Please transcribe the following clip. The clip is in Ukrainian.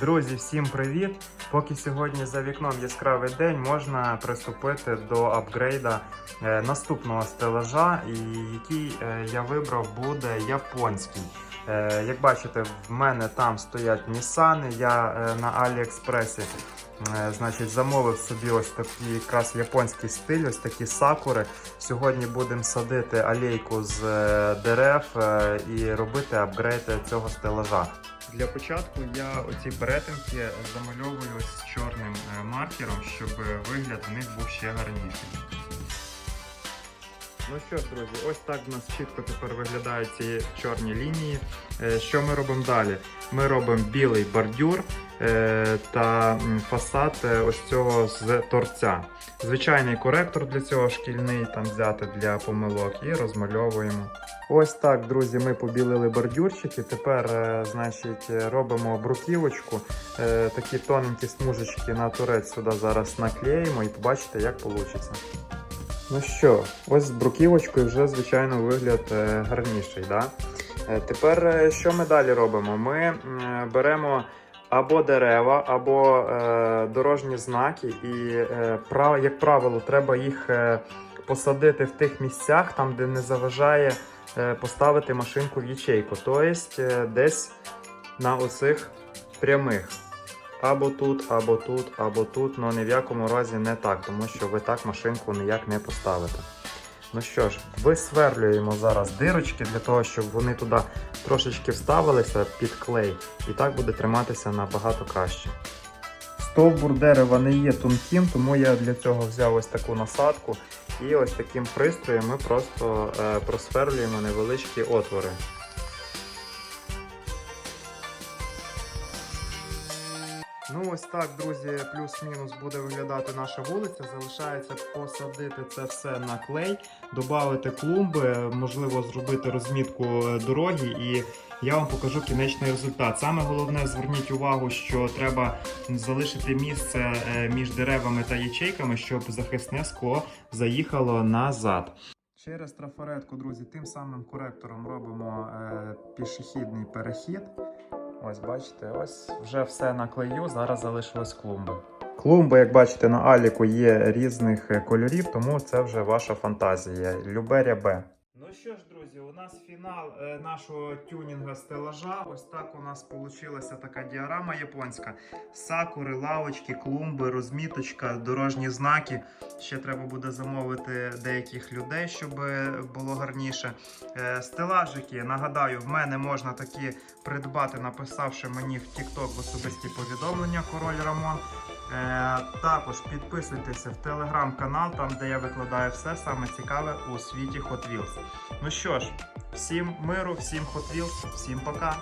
Друзі, всім привіт! Поки сьогодні за вікном яскравий день, можна приступити до апгрейда е, наступного стелажа, який е, я вибрав буде японський. Е, Як бачите, в мене там стоять Нісани. Я на Аліекспресі значить, замовив собі ось такий якраз японський стиль, ось такі сакури. Сьогодні будемо садити алейку з дерев і робити апгрейд цього стелажа. Для початку я оці перетинки замальовую з чорним е, маркером, щоб вигляд в них був ще гарніший. Ну що ж, друзі, ось так в нас чітко тепер виглядають ці чорні лінії. Е, Що ми робимо далі? Ми робимо білий бордюр е, та фасад е, ось цього з торця. Звичайний коректор для цього шкільний там взяти для помилок і розмальовуємо. Ось так, друзі, ми побілили бордюрчики. Тепер, значить, робимо бруківочку. Такі тоненькі смужечки на турець сюди зараз наклеїмо і побачите, як вийде. Ну що, ось з бруківочкою вже, звичайно, вигляд е, гарніший. Да? Е, Тепер е, що ми далі робимо? Ми беремо або дерева, або дорожні знаки, і, як правило, треба їх посадити в тих місцях, там, де не заважає поставити машинку в ячейку. Тобто десь на оцих прямих. Або тут, або тут, або тут, але ні в якому разі не так, тому що ви так машинку ніяк не поставите. Ну що ж, висверлюємо зараз дирочки для того, щоб вони туди трошечки вставилися під клей, і так буде триматися набагато краще. Стовбур дерева не є тонким, тому я для цього взяв ось таку насадку і ось таким пристроєм ми просто е, просверлюємо невеличкі отвори. Ну ось так, друзі, плюс-мінус буде виглядати наша вулиця. Залишається посадити це все на клей, додати клумби, можливо, зробити розмітку дороги, і я вам покажу кінечний результат. Саме головне, зверніть увагу, що треба залишити місце е, між деревами та ячейками, щоб захисне скло заїхало назад. Через трафаретку, друзі, тим самим коректором робимо е, пішохідний перехід. Ось бачите, ось вже все на клею, зараз залишилось клумби. Клумби, як бачите, на аліку є різних е, кольорів, тому це вже ваша фантазія. Любе рябе. Ну що ж, друзі, у нас фінал е, нашого тюнінга стелажа. Ось так у нас вийшла така діарама японська. Сакури, лавочки, клумби, розміточка, дорожні знаки. Ще треба буде замовити деяких людей, щоб е, було гарніше. Е, Стелажики, нагадаю, в мене можна такі придбати, написавши мені в TikTok особисті повідомлення Король Рамон. Е, також підписуйтеся в телеграм-канал, там де я викладаю все саме цікаве у світі Hot Wheels. Ну що ж, всім миру, всім хотвіл, всім пока!